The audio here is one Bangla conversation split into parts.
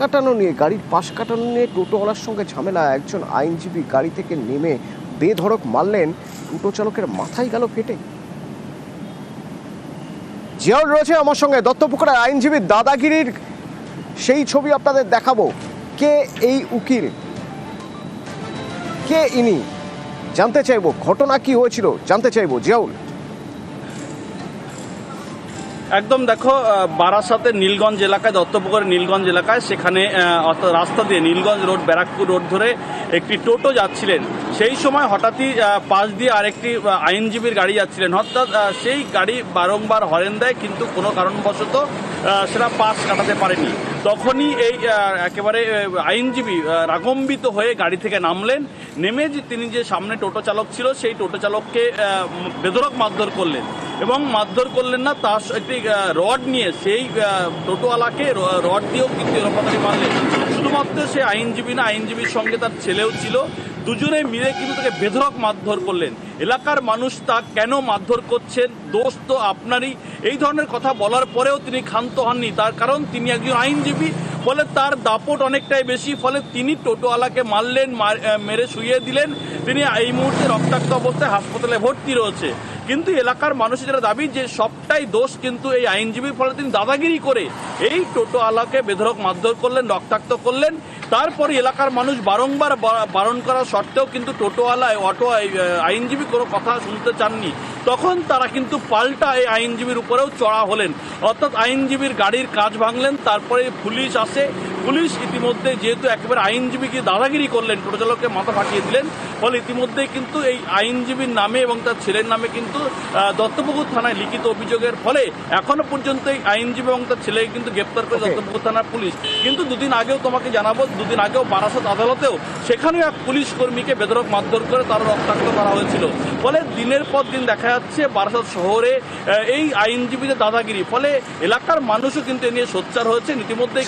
কাটানো নিয়ে, গাড়ির পাশ কাটানো নিয়ে টোটোওয়ালার সঙ্গে ঝামেলা। একজন আইনজীবী গাড়ি থেকে নেমে বেধড়ক মারলেন, টোটো চালকের মাথায় গেল ফেটে। জিয়াউল রয়েছে আমার সঙ্গে। দত্তপুকুরের আইনজীবী দাদাগিরির সেই ছবি আপনাদের দেখাবো। কে এই উকিল? কে ইনি? জানতে চাইব। ঘটনা কি হয়েছিল? জানতে চাইব। জিয়াউল। একদম দেখো বারাসাতের নীলগঞ্জ এলাকায় দত্তপুকুরের নীলগঞ্জ এলাকায়, সেখানে রাস্তা দিয়ে নীলগঞ্জ রোড, ব্যারাকপুর রোড ধরে একটি টোটো যাচ্ছিলেন। সেই সময় হঠাৎই পাশ দিয়ে আরেকটি আইনজীবীর গাড়ি যাচ্ছিলেন। অর্থাৎ সেই গাড়ি বারংবার হরেন দেয়, কিন্তু কোনো কারণবশত সেটা পাশ কাটাতে পারেনি। তখনই এই একেবারে আইনজীবী রাগম্বিত হয়ে গাড়ি থেকে নামলেন। নেমে যে তিনি যে সামনে টোটো চালক ছিল, সেই টোটো চালককে বেধড়ক মারধর করলেন। এবং মারধর করলেন না, তার একটি রড নিয়ে সেই টোটোওয়ালাকে রড দিয়েও কিন্তু এরকমই মারলেন। শুধুমাত্র সে আইনজীবী না, আইনজীবীর সঙ্গে তার ছেলেও ছিল। দুজনে মিলে কিন্তু তাকে বেধরক মারধর করলেন। এলাকার মানুষ তা কেন মারধর করছেন? দোষ তো আপনারই। এই ধরনের কথা বলার পরেও তিনি ক্ষান্ত হননি। তার কারণ, তিনি একজন আইনজীবী, ফলে তার দাপট অনেকটাই বেশি। ফলে তিনি টোটোওয়ালাকে মারলেন, মেরে শুয়ে দিলেন। তিনি এই মুহূর্তে রক্তাক্ত অবস্থায় হাসপাতালে ভর্তি রয়েছে। কিন্তু এলাকার মানুষের যেটা দাবি যে সবটাই দোষ কিন্তু এই আইনজীবীর ফলে তিনি দাদাগিরি করে এই টোটোওয়ালাকে বেধরক মারধর করলেন, রক্তাক্ত করলেন। তারপরে এলাকার মানুষ বারংবার বারণ করা সত্ত্বেও কিন্তু টোটোওয়ালা অটো আইনজীবী কোনো কথা শুনতে চাননি। তখন তারা কিন্তু পাল্টা এই আইনজীবীর উপরেও চড়া হলেন। অর্থাৎ আইনজীবীর গাড়ির কাজ ভাঙলেন, তারপরে পুলিশ আসে পুলিশ ইতিমধ্যে যেহেতু একেবারে আইনজীবীকে দাদাগিরি করলেন টোটো চালককে মাথা ফাটিয়ে দিলেন ফলে ইতিমধ্যেই কিন্তু এই আইনজীবীর নামে এবং তার ছেলের নামে কিন্তু দত্তপুকুর থানায় লিখিত অভিযোগের ফলে এখনও পর্যন্ত এই আইনজীবী এবং তার ছেলেকে কিন্তু গ্রেপ্তার করে দত্তপুকুর থানার পুলিশ। কিন্তু দুদিন আগেও তোমাকে জানাব দুদিন আগেও বারাসত আদালতেও সেখানেও এক পুলিশ কর্মীকে বেদরক মারধর করে তার রক্তাক্ত করা হয়েছিল। ফলে দিনের পর দিন দেখা যাচ্ছে বারাসত শহরে এই আইনজীবীদের দাদাগিরি। ফলে এলাকার মানুষও কিন্তু এ নিয়ে সোচ্চার হয়েছে ইতিমধ্যে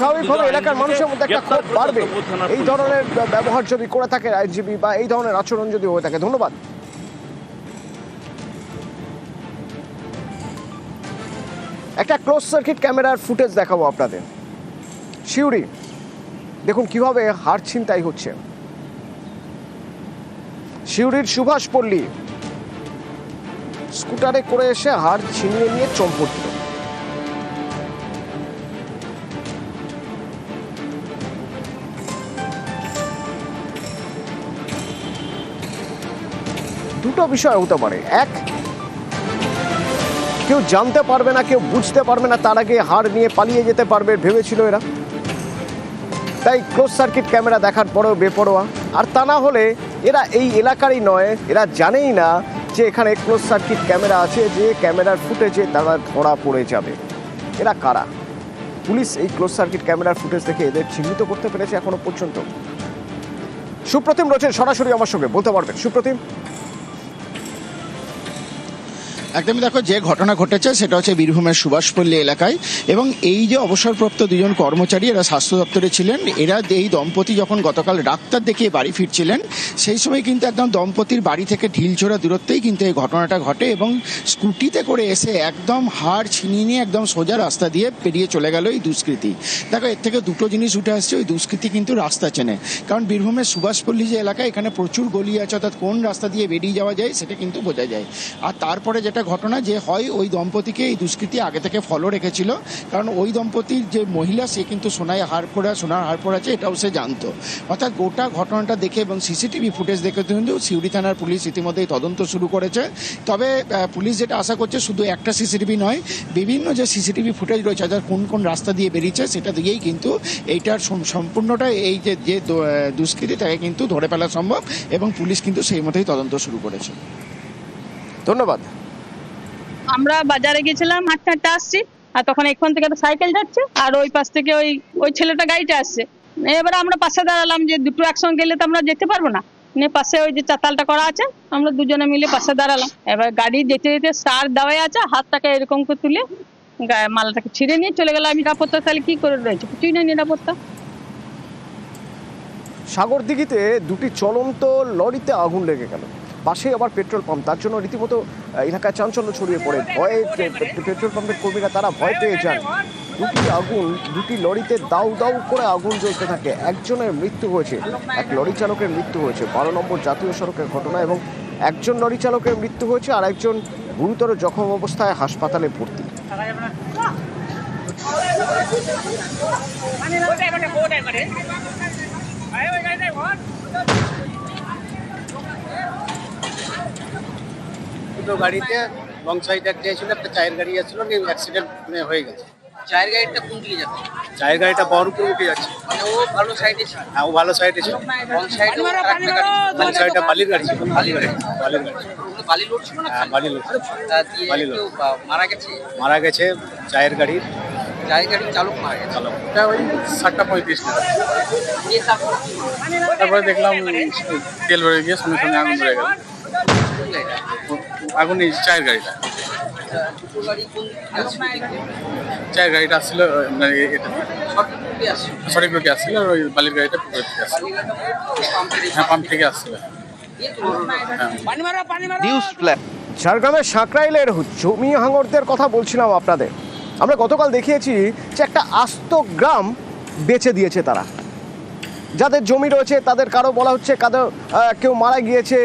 এলাকার মানুষের মধ্যে একটা ক্ষোভ বাড়বে। এই ধরনের ব্যবহার যদি করে থাকে আইনজীবী বা এই ধরনের আচরণ যদি হয়ে থাকে ধন্যবাদ। একটা ক্লোজ সার্কিট ক্যামেরার ফুটেজ দেখাবো আপনাদের। শিউরি দেখুন কীভাবে হার ছিনতাই হচ্ছে। শিউরির সুভাষ পল্লী স্কুটারে করে এসে হার ছিনিয়ে নিয়ে চম্পট দিল। দুটো বিষয় হতে পারে। এক, কেউ জানতে পারবে না, কেউ বুঝতে পারবে না, তার আগে হার নিয়ে পালিয়ে যেতে পারবে ভেবেছিল এরা। তাই ক্লোজ সার্কিট ক্যামেরা দেখার পরেও বেপরোয়া। আর তা না হলে এরা এই এলাকারই নয়, এরা জানেই না যে এখানে ক্লোজ সার্কিট ক্যামেরা আছে, যে ক্যামেরার ফুটেজে তারা ধরা পড়ে যাবে। এরা কারা? পুলিশ এই ক্লোজ সার্কিট ক্যামেরার ফুটেজ দেখে এদের চিহ্নিত করতে পেরেছে এখনও পর্যন্ত। সুপ্রতিম রয়েছেন সরাসরি আমার সঙ্গে, বলতে পারবেন। সুপ্রতিম? একদমই দেখো, যে ঘটনা ঘটেছে সেটা হচ্ছে বীরভূমের সুভাষপল্লী এলাকায়। এবং এই যে অবসরপ্রাপ্ত দুজন কর্মচারী, এরা স্বাস্থ্য দপ্তরে ছিলেন, এরা এই দম্পতি যখন গতকাল ডাক্তার দেখিয়ে বাড়ি ফিরছিলেন, সেই সময় কিন্তু একদম দম্পতির বাড়ি থেকে ঢিলছোড়া দূরত্বেই কিন্তু এই ঘটনাটা ঘটে এবং স্কুটিতে করে এসে একদম হাড় ছিনিয়ে নিয়ে একদম সোজা রাস্তা দিয়ে পেরিয়ে চলে গেল এই দুষ্কৃতী। দেখো, এর থেকে দুটো জিনিস উঠে আসছে, ওই দুষ্কৃতী কিন্তু রাস্তা চেনে। কারণ বীরভূমের সুভাষপল্লী যে এলাকা এখানে প্রচুর গলি আছে, অর্থাৎ কোন রাস্তা দিয়ে বেরিয়ে যাওয়া যায় সেটা কিন্তু বোঝা যায়। আর তারপরে যেটা ঘটনা যে হয়, ওই দম্পতিকে এই দুষ্কৃতী আগে থেকে ফলো রেখেছিল। কারণ ওই দম্পতির যে মহিলা, সে কিন্তু সোনায় হার পরা, সোনার হার পরা আছে, এটাও সে জানতো। অর্থাৎ গোটা ঘটনাটা দেখে এবং সিসিটিভি ফুটেজ দেখে কিন্তু সিউড়ি থানার পুলিশ ইতিমধ্যেই তদন্ত শুরু করেছে। তবে পুলিশ যেটা আশা করছে, শুধু একটা সিসিটিভি নয়, বিভিন্ন যে সিসিটিভি ফুটেজ রয়েছে, অর্থাৎ কোন কোন রাস্তা দিয়ে বেরিয়েছে, সেটা দিয়েই কিন্তু এইটার সম- সম্পূর্ণটা এই যে যে দুষ্কৃতী, তাকে কিন্তু ধরে ফেলা সম্ভব এবং পুলিশ কিন্তু সেই মতোই তদন্ত শুরু করেছে। ধন্যবাদ। আমরা বাজারে গেছিলাম হাঁটতে হাঁটতে আসছি, আর তখন এখান থেকে তো সাইকেল যাচ্ছে, আর ওই পাশ থেকে ওই ওই ছেলেটা গাড়িটা আসছে। এবার আমরা পাশে দাঁড়ালাম যে দুটো একসঙ্গে গেলে তো আমরা যেতে পারব না। পাশে ওই যে চাতালটা করা আছে, আমরা দুজনে মিলে পাশে দাঁড়ালাম। এবার গাড়ি যেতে যেতে সার দেওয়াই আছে, হাতটাকে এরকম করে তুলে মালাটাকে ছিঁড়ে নিয়ে চলে গেলাম। নিরাপত্তা, তাহলে কি করে রয়েছে? কিছুই না নিরাপত্তা। সাগরদিঘিতে দুটি চলন্ত লরিতে আগুন লেগে গেল। পাশে আবার পেট্রোল পাম্প। তার জন্য রীতিমতো এলাকায় চাঞ্চল্য ছড়িয়ে পড়ে। ভয়ে পেট্রোল পাম্পের কর্মীরা তারা ভয় পেয়ে যান। দুটি আগুন, দুটি লরিতে দাউ দাউ করে আগুন জ্বলতে থাকে। একজনের মৃত্যু হয়েছে। এক লরি চালকের মৃত্যু হয়েছে। বারো নম্বর জাতীয় সড়কের ঘটনা এবং একজন লরি চালকের মৃত্যু হয়েছে আর একজন গুরুতর জখম অবস্থায় হাসপাতালে ভর্তি। দুটো গাড়িতে লং সাইড একটা ছিল একটা চায়ের গাড়ি যাচ্ছিল অ্যাক্সিডেন্ট হয়ে গেছে। চায়ের গাড়িটা কোন দিকে যাচ্ছে? চায়ের গাড়িটা বহরমপুর উঠে যাচ্ছে। মানে ও ভালো সাইডে ছিল? হ্যাঁ ও ভালো সাইডে ছিল। রং সাইডে লং সাইডটা বালির গাড়ি ছিল বালির গাড়ি বালির গাড়ি। বালি লোড ছিল না হ্যাঁ বালি দিয়ে বালি লোড। মারা গেছে? মারা গেছে চায়ের গাড়ির চায়ের গাড়ির চালক মারা গেছে? চালক। ওটা ওই সাতটা পঁয়ত্রিশ তারপর? দেখলাম তেল ভরে গিয়ে সঙ্গে সঙ্গে আগুন ধরে গেল। আগুন এই চায়ের গাড়িটা? চায়ের গাড়িটা আসছিল মানে সঠিক দিকে আসছিল ওই বালির গাড়িটা পুকুরের থেকে আসছিল। হ্যাঁ পাম্প থেকে আসছিল। ঝাড়গ্রামের সাঁকরাইলের জমি হাঙরদের কথা বলছিলাম আপনাদের। আমরা গতকাল দেখিয়েছি যে একটা আস্ত গ্রাম বেচে দিয়েছে তারা। যাদের জমি রয়েছে, তাদের কারও বলা হচ্ছে কারও কেউ মারা গিয়েছে।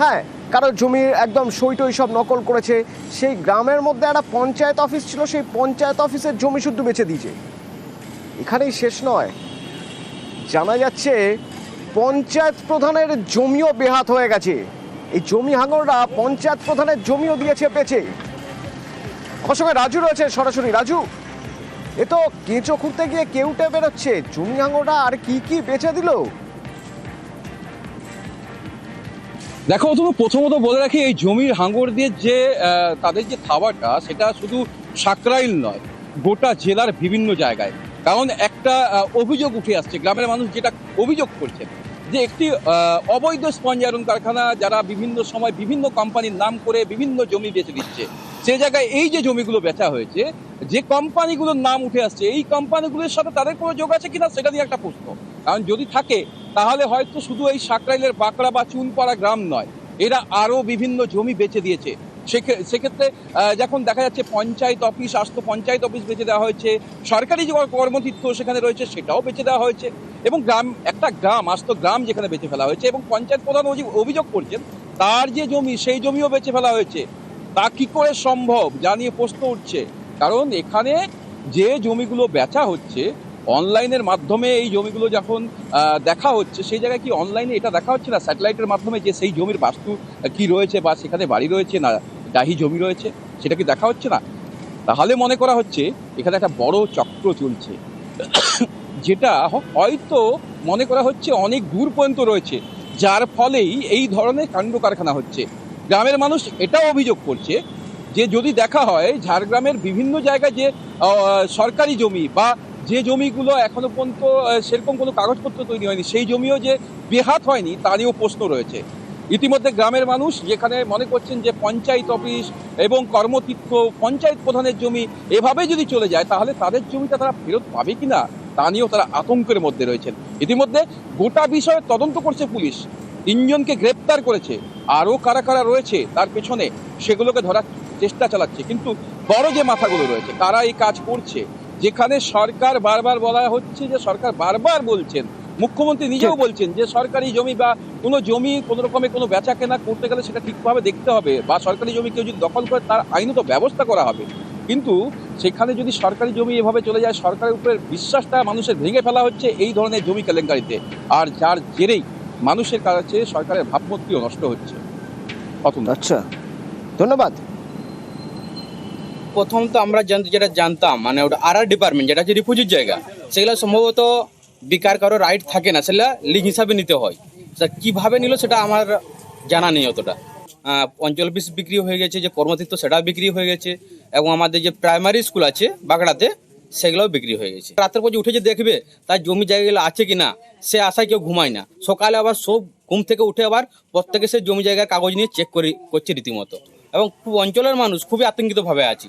হ্যাঁ কারও জমির একদম সইটই সব নকল করেছে। সেই গ্রামের মধ্যে একটা পঞ্চায়েত অফিস ছিল, সেই পঞ্চায়েত অফিসের জমি শুদ্ধ বেছে দিয়েছে। এখানেই শেষ নয়। জানা যাচ্ছে, পঞ্চায়েত প্রধানের জমিও বেহাত হয়ে গেছে। এই জমি হাঙররা পঞ্চায়েত প্রধানের জমিও দিয়েছে পেছে আমার সঙ্গে রাজু রয়েছে সরাসরি। রাজু, এ তো কেঁচো খুঁড়তে গিয়ে কেউটে বেরোচ্ছে। জমি হাঙররা আর কি কি বেচে দিল? দেখো তুমি প্রথমত বলে রাখি, এই জমির হাঙ্গর দিয়ে যে তাদের যে খাবারটা সেটা শুধু সাকরাইল নয়, গোটা জেলার বিভিন্ন জায়গায়। কারণ একটা অভিযোগ উঠে আসছে, গ্রামের মানুষ যেটা অভিযোগ করছে, যে একটি অবৈধ স্পঞ্জায়রন কারখানা যারা বিভিন্ন সময় বিভিন্ন কোম্পানির নাম করে বিভিন্ন জমি বেচে দিচ্ছে সেই জায়গায় এই যে জমিগুলো বেচা হয়েছে, যে কোম্পানিগুলোর নাম উঠে আসছে, এই কোম্পানিগুলোর সাথে তাদের কোনো যোগ আছে কিনা, সেটা নিয়ে একটা প্রশ্ন। কারণ যদি থাকে তাহলে হয়তো শুধু এই সাকরাইলের বাঁকড়া বা চুনপাড়া গ্রাম নয়, এরা আরও বিভিন্ন জমি বেচে দিয়েছে। সেক্ষে- সেক্ষেত্রে যখন দেখা যাচ্ছে পঞ্চায়েত অফিস আস্ত পঞ্চায়েত অফিস বেচে দেওয়া হয়েছে, সরকারি যে কর্মতীর্থ সেখানে রয়েছে সেটাও বেচে দেওয়া হয়েছে এবং গ্রাম, একটা গ্রাম আস্ত গ্রাম যেখানে বেচে ফেলা হয়েছে এবং পঞ্চায়েত প্রধান অভিযোগ করছেন, তার যে জমি, সেই জমিও বেচে ফেলা হয়েছে। তা কি করে সম্ভব? জানিয়ে প্রশ্ন উঠছে। কারণ এখানে যে জমিগুলো বেচা হচ্ছে অনলাইনের মাধ্যমে এই জমিগুলো যখন দেখা হচ্ছে, সেই জায়গায় কি অনলাইনে এটা দেখা হচ্ছে না? স্যাটেলাইটের মাধ্যমে যে সেই জমির বাস্তু কি রয়েছে বা সেখানে বাড়ি রয়েছে না ডাহি জমি রয়েছে, সেটা কি দেখা হচ্ছে না? তাহলে মনে করা হচ্ছে এখানে একটা বড় চক্র চলছে। যেটা হয়তো মনে করা হচ্ছে অনেক দূর পর্যন্ত রয়েছে, যার ফলেই এই ধরনের কাণ্ড কারখানা হচ্ছে। গ্রামের মানুষ এটাও অভিযোগ করছে যে যদি দেখা হয় ঝাড়গ্রামের বিভিন্ন জায়গায় যে সরকারি জমি বা যে জমিগুলো এখনও পর্যন্ত সেরকম কোনো কাগজপত্র তৈরি হয়নি, সেই জমিও যে বেহাত হয়নি, তা নিয়েও প্রশ্ন রয়েছে। ইতিমধ্যে গ্রামের মানুষ যেখানে মনে করছেন যে পঞ্চায়েত অফিস এবং কর্মতীর্থ, পঞ্চায়েত প্রধানের জমি এভাবে যদি চলে যায়, তাহলে তাদের জমিটা তারা ফেরত পাবে কিনা, তা নিয়েও তারা আতঙ্কের মধ্যে রয়েছেন। ইতিমধ্যে গোটা বিষয়ে তদন্ত করছে পুলিশ, তিনজনকে গ্রেপ্তার করেছে, আরও কারা কারা রয়েছে তার পেছনে, সেগুলোকে ধরার চেষ্টা চালাচ্ছে, কিন্তু বড় যে মাথাগুলো রয়েছে, কারা এই কাজ করছে যেখানে সরকার বারবার বলা হচ্ছে যে সরকার বারবার বলছেন মুখ্যমন্ত্রী নিজেও বলছেন যে সরকারি জমি বা কোনো জমি কোনো রকমে কোনো বেচা কেনা করতে গেলে সেটা ঠিকভাবে দেখতে হবে বা সরকারি জমি কেউ যদি দখল করে তার আইনত ব্যবস্থা করা হবে। কিন্তু সেখানে যদি সরকারি জমি এভাবে চলে যায় সরকারের উপরে বিশ্বাসটা মানুষের ভেঙে ফেলা হচ্ছে এই ধরনের জমি কেলেঙ্কারিতে। আর যার জেরেই মানুষের কাছে সরকারের ভাবমূর্তিও নষ্ট হচ্ছে। আচ্ছা ধন্যবাদ। প্রথম তো আমরা যেটা জানতাম মানে ওটা আর আর ডিপার্টমেন্ট যেটা হচ্ছে রিফিউজির জায়গা, সেগুলো সম্ভবত বিকার কারও রাইট থাকে না, সেগুলা লিগ হিসাবে নিতে হয়। তা কীভাবে নিল সেটা আমার জানা নেই অতটা। অঞ্চল অফিস বিক্রি হয়ে গেছে, যে কর্মতীর্থ সেটা বিক্রি হয়ে গেছে, এবং আমাদের যে প্রাইমারি স্কুল আছে বাগড়াতে সেগুলোও বিক্রি হয়ে গেছে। রাতের পর উঠে যে দেখবে তার জমি জায়গাগুলো আছে কি না সে আশায় কেউ ঘুমায় না। সকালে আবার সব ঘুম থেকে উঠে আবার প্রত্যেকে সে জমি জায়গার কাগজ নিয়ে চেক করে, করছে রীতিমতো। এবং খুব অঞ্চলের মানুষ খুবই আতঙ্কিতভাবে আছি।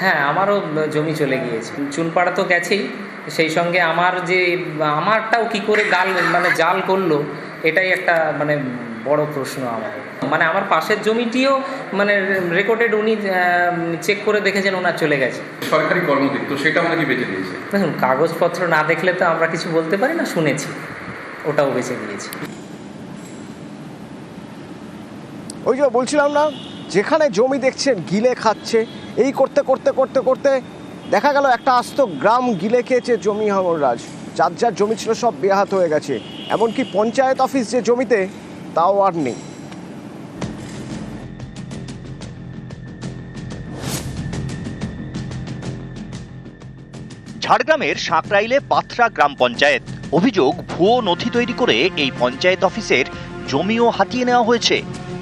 হ্যাঁ আমারও জমি চলে গিয়েছে। চুনপাড়া তো গেছেই। সেই সঙ্গে আমার যে আমারটাও কি করে গাল মানে জাল করল এটাই একটা মানে বড় প্রশ্ন আমার। মানে আমার পাশের জমিটিও মানে রেকর্ডেড উনি চেক করে দেখেছেন ওনার চলে গেছে। সরকারি কর্মদিক তো সেটা আমাকে বেঁচে দিয়েছে। দেখুন কাগজপত্র না দেখলে তো আমরা কিছু বলতে পারি না শুনেছি। ওটাও বেঁচে দিয়েছি ওই যে বলছিলাম না, যেখানে জমি দেখছেন, গিলে খাচ্ছে। এই করতে করতে করতে করতে দেখা গেল একটা আস্ত গ্রাম গিলে খেয়েছে জমি রাজ। যার যার জমি ছিল সব বেহাত হয়ে গেছে। এমনকি পঞ্চায়েত অফিস যে জমিতে, তাও আর নেই। ঝাড়গ্রামের সাঁকরাইলে পাথরা গ্রাম পঞ্চায়েত। অভিযোগ, ভুয়ো নথি তৈরি করে এই পঞ্চায়েত অফিসের জমিও হাতিয়ে নেওয়া হয়েছে।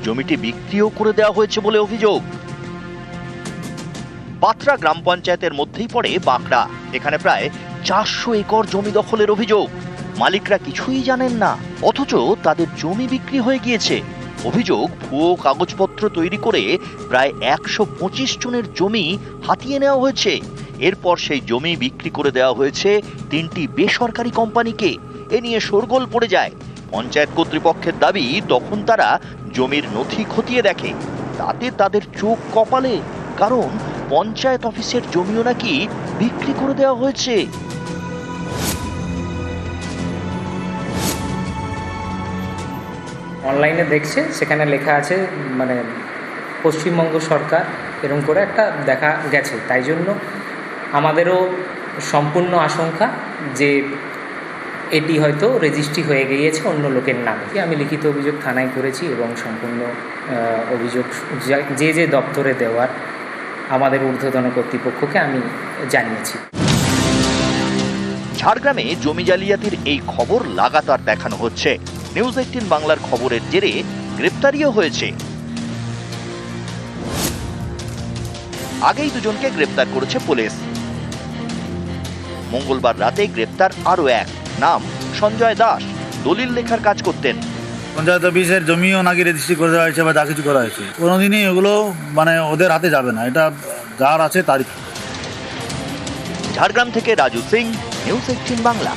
জমিটি বিক্রিও করে দেওয়া হয়েছে বলে অভিযোগ। পাথরা গ্রাম পঞ্চায়েতের মধ্যেই পড়ে বাঁকড়া। এখানে প্রায় চারশো একর জমি দখলের অভিযোগ। মালিকরা কিছুই জানেন না, অথচ তাদের জমি বিক্রি হয়ে গিয়েছে। অভিযোগ, ভুয়ো কাগজপত্র তৈরি করে প্রায় একশো পঁচিশ জনের জমি হাতিয়ে নেওয়া হয়েছে। এরপর সেই জমি বিক্রি করে দেওয়া হয়েছে তিনটি বেসরকারি কোম্পানিকে। এ নিয়ে শোরগোল পড়ে যায়। পঞ্চায়েত কর্তৃপক্ষের দাবি, তখন তারা জমির নথি খতিয়ে দেখে, তাতে তাদের চোখ কপালে, কারণ পঞ্চায়েত অফিসের জমিও নাকি বিক্রি করে দেওয়া হয়েছে। অনলাইনে দেখছে, সেখানে লেখা আছে মানে পশ্চিমবঙ্গ সরকার এরকম করে একটা দেখা গেছে। তাই জন্য আমাদেরও সম্পূর্ণ আশঙ্কা যে এটি হয়তো রেজিস্ট্রি হয়ে গিয়েছে অন্য লোকের নামে। আমি লিখিত অভিযোগ থানায় করেছি এবং সম্পূর্ণ অভিযোগ যে যে দপ্তরে দেওয়ার আমাদের ঊর্ধ্বতন কর্তৃপক্ষকে আমি জানিয়েছি। ঝাড়গ্রামে জমি জালিয়াতির এই খবর লাগাতার দেখানো হচ্ছে। নিউজ এইটিন বাংলার খবরের জেরে গ্রেপ্তারিও হয়েছে। আগেই দুজনকে গ্রেপ্তার করেছে পুলিশ। মঙ্গলবার রাতে গ্রেপ্তার আরও এক। নাম সঞ্জয় দাস। দলিল লেখার কাজ করতেন। পঞ্চায়েত অফিসের জমিও নাকি রেজিস্ট্রি করে দেওয়া হয়েছে বা যা কিছু করা হয়েছে। কোনোদিনই এগুলো মানে ওদের হাতে যাবে না। এটা যার আছে তারই। ঝাড়গ্রাম থেকে রাজু সিং নিউজ এইটিন বাংলা।